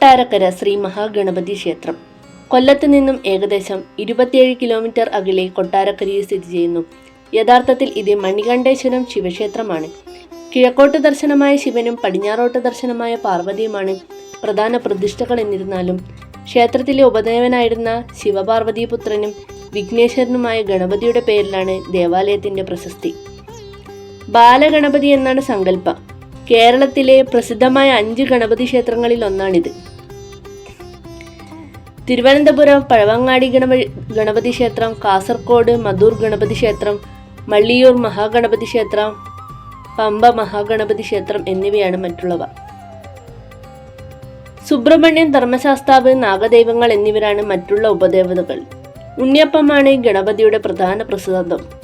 കൊട്ടാരക്കര ശ്രീ മഹാഗണപതി ക്ഷേത്രം. കൊല്ലത്ത് നിന്നും ഏകദേശം ഇരുപത്തിയേഴ് കിലോമീറ്റർ അകലെ കൊട്ടാരക്കരയിൽ സ്ഥിതി ചെയ്യുന്നു. യഥാർത്ഥത്തിൽ ഇത് മണികണ്ഠേശ്വരം ശിവക്ഷേത്രമാണ്. കിഴക്കോട്ട് ദർശനമായ ശിവനും പടിഞ്ഞാറോട്ട് ദർശനമായ പാർവതിയുമാണ് പ്രധാന പ്രതിഷ്ഠകൾ എന്നിരുന്നാലും ക്ഷേത്രത്തിലെ ഉപദേവനായിരുന്ന ശിവപാർവതിപുത്രനും വിഘ്നേശ്വരനുമായ ഗണപതിയുടെ പേരിലാണ് ദേവാലയത്തിന്റെ പ്രശസ്തി. ബാലഗണപതി എന്നാണ് സങ്കല്പം. കേരളത്തിലെ പ്രസിദ്ധമായ അഞ്ച് ഗണപതി ക്ഷേത്രങ്ങളിൽ ഒന്നാണിത്. തിരുവനന്തപുരം പഴവങ്ങാടി ഗണപതി ഗണപതി ക്ഷേത്രം കാസർഗോഡ് മധൂർ ഗണപതി ക്ഷേത്രം മള്ളിയൂർ മഹാഗണപതി ക്ഷേത്രം പമ്പ മഹാഗണപതി ക്ഷേത്രം എന്നിവയാണ് മറ്റുള്ളവ. സുബ്രഹ്മണ്യൻ ധർമ്മശാസ്താവ് നാഗദൈവങ്ങൾ എന്നിവരാണ് മറ്റുള്ള ഉപദേവതകൾ. ഉണ്ണിയപ്പമാണ് ഗണപതിയുടെ പ്രധാന പ്രസാദം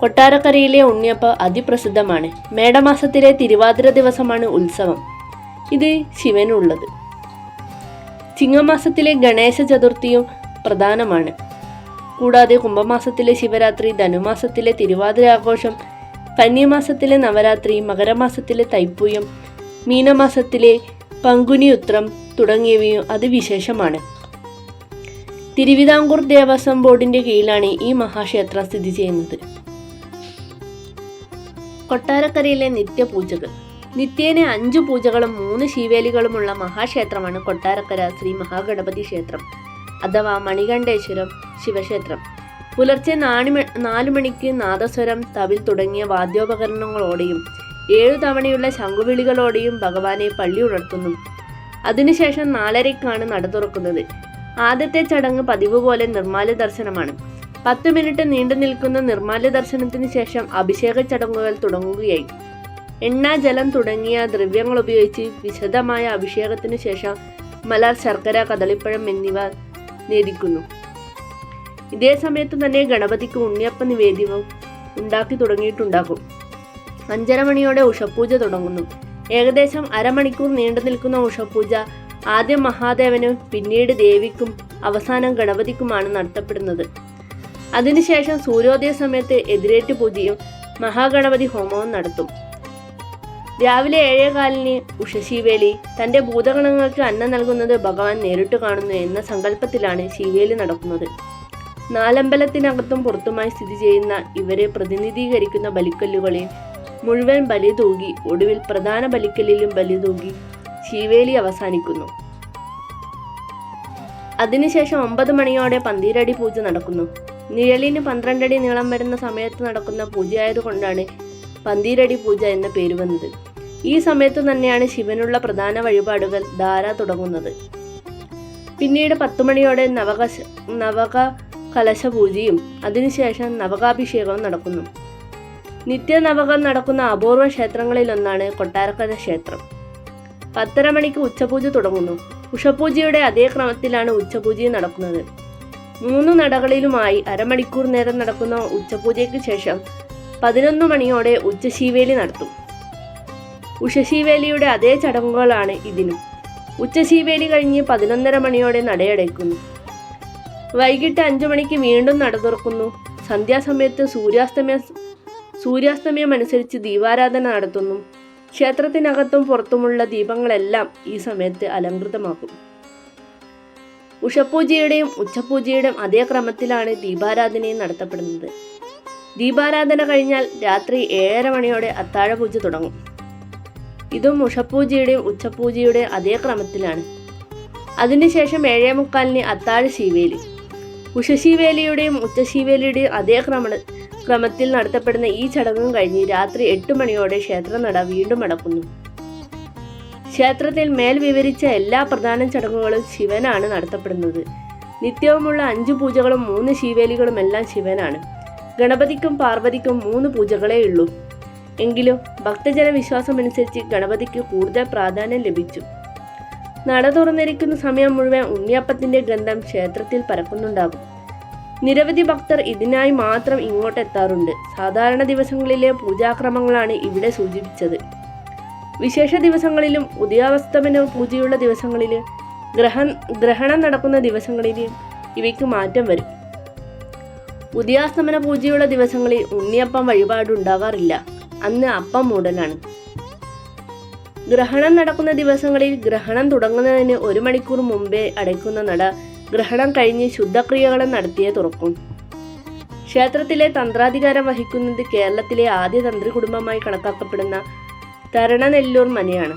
കൊട്ടാരക്കരയിലെ ഉണ്ണിയപ്പ അതിപ്രസിദ്ധമാണ്. മേടമാസത്തിലെ തിരുവാതിര ദിവസമാണ് ഉത്സവം. ഇത് ശിവനുള്ളത്. ചിങ്ങമാസത്തിലെ ഗണേശ ചതുർത്ഥിയും പ്രധാനമാണ്. കൂടാതെ കുംഭമാസത്തിലെ ശിവരാത്രി ധനുമാസത്തിലെ തിരുവാതിര ആഘോഷം കന്യമാസത്തിലെ നവരാത്രി മകരമാസത്തിലെ തൈപ്പൂയം മീനമാസത്തിലെ പങ്കുനി ഉത്രം തുടങ്ങിയവയും അതിവിശേഷമാണ്. തിരുവിതാംകൂർ ദേവസ്വം ബോർഡിന്റെ കീഴിലാണ് ഈ മഹാക്ഷേത്രം സ്ഥിതി ചെയ്യുന്നത്. കൊട്ടാരക്കരയിലെ നിത്യപൂജകൾ. നിത്യേന അഞ്ചു പൂജകളും മൂന്ന് ശീവേലികളുമുള്ള മഹാക്ഷേത്രമാണ് കൊട്ടാരക്കര ശ്രീ മഹാഗണപതി ക്ഷേത്രം അഥവാ മണികണ്ഠേശ്വരം ശിവക്ഷേത്രം. പുലർച്ചെ നാല് നാലു മണിക്ക് നാദസ്വരം തവിൽ തുടങ്ങിയ വാദ്യോപകരണങ്ങളോടെയും ഏഴു തവണയുള്ള ശംഖുവിളികളോടെയും ഭഗവാനെ പള്ളി ഉണർത്തുന്നു. അതിനുശേഷം നാലരയ്ക്കാണ് നട തുറക്കുന്നത്. ആദ്യത്തെ ചടങ്ങ് പതിവ് പോലെ നിർമ്മാല്യ ദർശനമാണ്. പത്ത് മിനിറ്റ് നീണ്ടു നിൽക്കുന്ന നിർമ്മാല്യ ദർശനത്തിന് ശേഷം അഭിഷേക ചടങ്ങുകൾ തുടങ്ങുകയായി. എണ്ണ ജലം തുടങ്ങിയ ദ്രവ്യങ്ങൾ ഉപയോഗിച്ച് വിശദമായ അഭിഷേകത്തിന് ശേഷം മലർ ശർക്കര കദളിപ്പഴം എന്നിവ നേദിക്കുന്നു. ഇതേ സമയത്ത് തന്നെ ഗണപതിക്ക് ഉണ്ണിയപ്പ നിവേദ്യവും ഉണ്ടാക്കി തുടങ്ങിയിട്ടുണ്ടാകും. അഞ്ചര മണിയോടെ ഉഷപൂജ തുടങ്ങുന്നു. ഏകദേശം അരമണിക്കൂർ നീണ്ടു നിൽക്കുന്ന ഉഷപൂജ ആദ്യം മഹാദേവനും പിന്നീട് ദേവിക്കും അവസാനം ഗണപതിക്കുമാണ് നടത്തപ്പെടുന്നത്. അതിനുശേഷം സൂര്യോദയ സമയത്ത് എതിരേറ്റ് പൂജയും മഹാഗണപതി ഹോമവും നടത്തും. രാവിലെ ഏഴേകാലിന് ഉഷശീവേലി തന്റെ ഭൂതഗണങ്ങൾക്ക് അന്നം നൽകുന്നത് ഭഗവാൻ നേരിട്ട് കാണുന്നു എന്ന സങ്കല്പത്തിലാണ് ശീവേലി നടക്കുന്നത്. നാലമ്പലത്തിനകത്തും പുറത്തുമായി സ്ഥിതി ചെയ്യുന്ന ഇവരെ പ്രതിനിധീകരിക്കുന്ന ബലിക്കല്ലുകളിൽ മുഴുവൻ ബലി തൂകി ഒടുവിൽ പ്രധാന ബലിക്കല്ലിലും ബലി തൂകി ശീവേലി അവസാനിക്കുന്നു. അതിനുശേഷം ഒമ്പത് മണിയോടെ പന്തീരടി പൂജ നടക്കുന്നു. നിഴലിന് പന്ത്രണ്ടടി നീളം വരുന്ന സമയത്ത് നടക്കുന്ന പൂജയായതുകൊണ്ടാണ് പന്തീരടി പൂജ എന്ന പേര് വന്നത്. ഈ സമയത്തു തന്നെയാണ് ശിവനുള്ള പ്രധാന വഴിപാടുകൾ ധാര തുടങ്ങുന്നത്. പിന്നീട് പത്തുമണിയോടെ നവകശ നവക കലശ പൂജയും അതിനുശേഷം നവകാഭിഷേകവും നടക്കുന്നു. നിത്യനവകം നടക്കുന്ന അപൂർവ ക്ഷേത്രങ്ങളിലൊന്നാണ് കൊട്ടാരക്കര ക്ഷേത്രം. പത്തര മണിക്ക് ഉച്ചപൂജ തുടങ്ങുന്നു. ഉഷപൂജയുടെ അതേ ക്രമത്തിലാണ് ഉച്ചപൂജയും നടക്കുന്നത്. മൂന്ന് നടകളിലുമായി അരമണിക്കൂർ നേരം നടക്കുന്ന ഉച്ചപൂജയ്ക്ക് ശേഷം പതിനൊന്ന് മണിയോടെ ഉച്ചശീവേലി നടത്തും. ഉഷശീവേലിയുടെ അതേ ചടങ്ങുകളാണ് ഇതിനും. ഉച്ചശീവേലി കഴിഞ്ഞ് പതിനൊന്നര മണിയോടെ നടയടയ്ക്കുന്നു. വൈകിട്ട് അഞ്ചു മണിക്ക് വീണ്ടും നട തുറക്കുന്നു. സന്ധ്യാസമയത്ത് സൂര്യാസ്തമയ സൂര്യാസ്തമയം അനുസരിച്ച് ദീപാരാധന നടത്തുന്നു. ക്ഷേത്രത്തിനകത്തും പുറത്തുമുള്ള ദീപങ്ങളെല്ലാം ഈ സമയത്ത് അലങ്കൃതമാക്കും ഉഷപൂജയുടെയും ഉച്ചപൂജയുടെയും അതേ ക്രമത്തിലാണ് ദീപാരാധനയും നടത്തപ്പെടുന്നത്. ദീപാരാധന കഴിഞ്ഞാൽ രാത്രി ഏഴര മണിയോടെ അത്താഴപൂജ തുടങ്ങും. ഇതും ഉഷപൂജയുടെയും ഉച്ചപൂജയുടെയും അതേ ക്രമത്തിലാണ്. അതിനുശേഷം ഏഴേ മുക്കാലിന് അത്താഴ ശീവേലി ഉഷശീവേലിയുടെയും ഉച്ചശീവേലിയുടെയും അതേ ക്രമ ക്രമത്തിൽ നടത്തപ്പെടുന്ന ഈ ചടങ്ങും കഴിഞ്ഞ് രാത്രി എട്ട് മണിയോടെ ക്ഷേത്രനട വീണ്ടും അടക്കുന്നു. ക്ഷേത്രത്തിൽ മേൽ വിവരിച്ച എല്ലാ പ്രധാന ചടങ്ങുകളും ശിവനാണ് നടത്തപ്പെടുന്നത്. നിത്യവുമുള്ള അഞ്ച് പൂജകളും മൂന്ന് ശീവേലികളും എല്ലാം ശിവനാണ്. ഗണപതിക്കും പാർവതിക്കും മൂന്ന് പൂജകളേ ഉള്ളൂ. എങ്കിലും ഭക്തജന വിശ്വാസമനുസരിച്ച് ഗണപതിക്ക് കൂടുതൽ പ്രാധാന്യം ലഭിച്ചു. നട തുറന്നിരിക്കുന്ന സമയം മുഴുവൻ ഉണ്ണിയപ്പത്തിന്റെ ഗന്ധം ക്ഷേത്രത്തിൽ പരക്കുന്നുണ്ടാകും. നിരവധി ഭക്തർ ഇതിനായി മാത്രം ഇങ്ങോട്ട് എത്താറുണ്ട് സാധാരണ ദിവസങ്ങളിലെ പൂജാക്രമങ്ങളാണ് ഇവിടെ സൂചിപ്പിച്ചത്. വിശേഷ ദിവസങ്ങളിലും ഉദയാവസ്തമന പൂജയുള്ള ദിവസങ്ങളിൽ ഗ്രഹ ഗ്രഹണം നടക്കുന്ന ദിവസങ്ങളിൽ ഇവയ്ക്ക് മാറ്റം വരും. ഉദയാസ്തമന പൂജയുള്ള ദിവസങ്ങളിൽ ഉണ്ണിയപ്പം വഴിപാടുണ്ടാവാറില്ല അന്ന് അപ്പം മൂടലാണ്. ഗ്രഹണം നടക്കുന്ന ദിവസങ്ങളിൽ ഗ്രഹണം തുടങ്ങുന്നതിന് ഒരു മണിക്കൂർ മുമ്പേ അടയ്ക്കുന്ന നട ഗ്രഹണം കഴിഞ്ഞ് ശുദ്ധക്രിയകളും നടത്തിയേ തുറക്കും. ക്ഷേത്രത്തിലെ തന്ത്രാധികാരം വഹിക്കുന്നത് കേരളത്തിലെ ആദ്യ തന്ത്രി കുടുംബമായി കണക്കാക്കപ്പെടുന്ന തരണനെല്ലൂർ മനയാണ്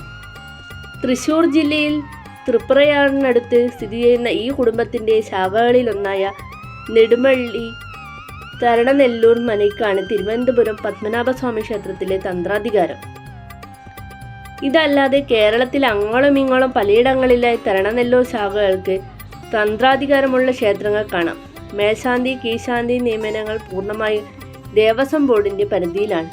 തൃശൂർ ജില്ലയിൽ തൃപ്രയാറിനടുത്ത് സ്ഥിതി ചെയ്യുന്ന ഈ കുടുംബത്തിന്റെ ശാഖകളിലൊന്നായ നെടുമള്ളി തരണനെല്ലൂർ മനയ്ക്കാണ് തിരുവനന്തപുരം പത്മനാഭസ്വാമി ക്ഷേത്രത്തിലെ തന്ത്രാധികാരം. ഇതല്ലാതെ കേരളത്തിൽ അങ്ങോളം ഇങ്ങോളം പലയിടങ്ങളിലായി തരണനെല്ലൂർ ശാഖകൾക്ക് തന്ത്രാധികാരമുള്ള ക്ഷേത്രങ്ങൾ കാണാം. മേശാന്തി കീശാന്തി നിയമനങ്ങൾ പൂർണമായും ദേവസ്വം ബോർഡിന്റെ പരിധിയിലാണ്.